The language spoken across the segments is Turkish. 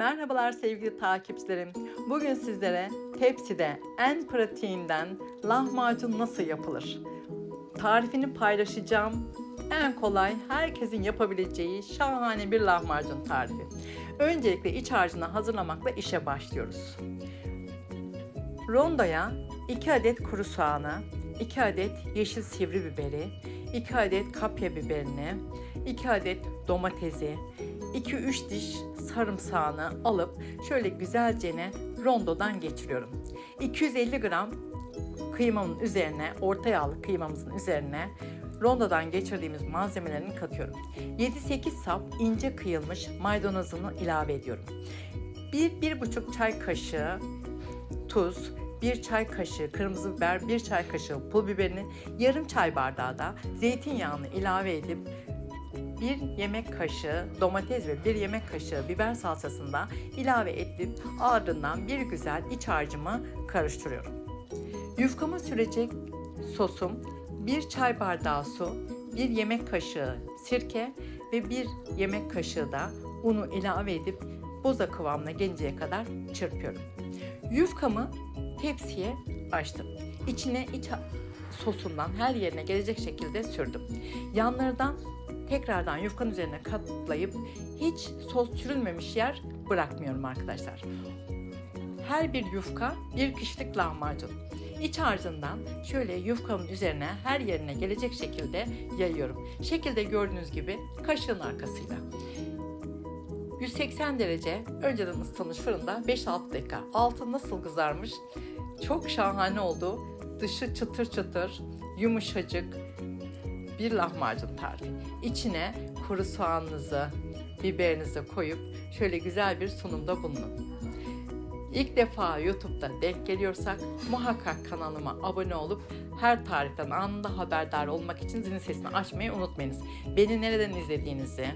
Merhabalar sevgili takipçilerim. Bugün sizlere tepside en pratiğinden lahmacun nasıl yapılır? Tarifini paylaşacağım. En kolay, herkesin yapabileceği şahane bir lahmacun tarifi. Öncelikle iç harcını hazırlamakla işe başlıyoruz. Rondoya 2 adet kuru soğanı, 2 adet yeşil sivri biberi, 2 adet kapya biberini, 2 adet domatesi, 2-3 diş sarımsağını alıp şöyle güzelce rondodan geçiriyorum. 250 gram kıymamın üzerine, orta yağlı kıymamızın üzerine rondodan geçirdiğimiz malzemelerini katıyorum. 7-8 sap ince kıyılmış maydanozunu ilave ediyorum. 1-1,5 çay kaşığı tuz, 1 çay kaşığı kırmızı biber, 1 çay kaşığı pul biberini, yarım çay bardağı da zeytinyağını ilave edip bir yemek kaşığı domates ve bir yemek kaşığı biber salçasını da ilave edip ardından bir güzel iç harcımı karıştırıyorum. Yufkama sürecek sosum bir çay bardağı su, bir yemek kaşığı sirke ve bir yemek kaşığı da unu ilave edip boza kıvamına gelinceye kadar çırpıyorum. Yufkamı tepsiye açtım. İçine iç sosundan her yerine gelecek şekilde sürdüm. Yanlardan tekrardan yufkanın üzerine katlayıp hiç sos sürülmemiş yer bırakmıyorum arkadaşlar. Her bir yufka bir kişilik lahmacun. İç harcından şöyle yufkamın üzerine her yerine gelecek şekilde yayıyorum. Şekilde gördüğünüz gibi kaşığın arkasıyla. 180 derece önceden ısıtılmış fırında 5-6 dakika. Altı nasıl kızarmış? Çok şahane oldu. Dışı çıtır çıtır, yumuşacık bir lahmacun tarifi. İçine kuru soğanınızı, biberinizi koyup şöyle güzel bir sunumda bulunun. İlk defa YouTube'da denk geliyorsak muhakkak kanalıma abone olup her tariften anında haberdar olmak için zil sesini açmayı unutmayınız. Beni nereden izlediğinizi,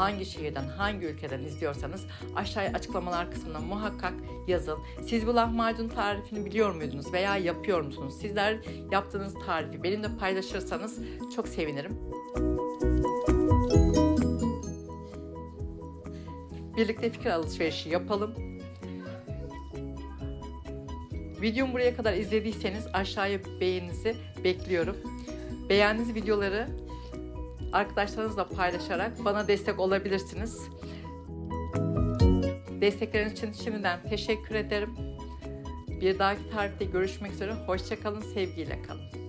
hangi şehirden, hangi ülkeden izliyorsanız aşağıya açıklamalar kısmına muhakkak yazın. Siz bu lahmacun tarifini biliyor muydunuz veya yapıyor musunuz? Sizler yaptığınız tarifi benimle paylaşırsanız çok sevinirim. Birlikte fikir alışverişi yapalım. Videomu buraya kadar izlediyseniz aşağıya beğeninizi bekliyorum. Beğendiğiniz videoları arkadaşlarınızla paylaşarak bana destek olabilirsiniz. Destekleriniz için şimdiden teşekkür ederim. Bir dahaki tarifte görüşmek üzere. Hoşçakalın, sevgiyle kalın.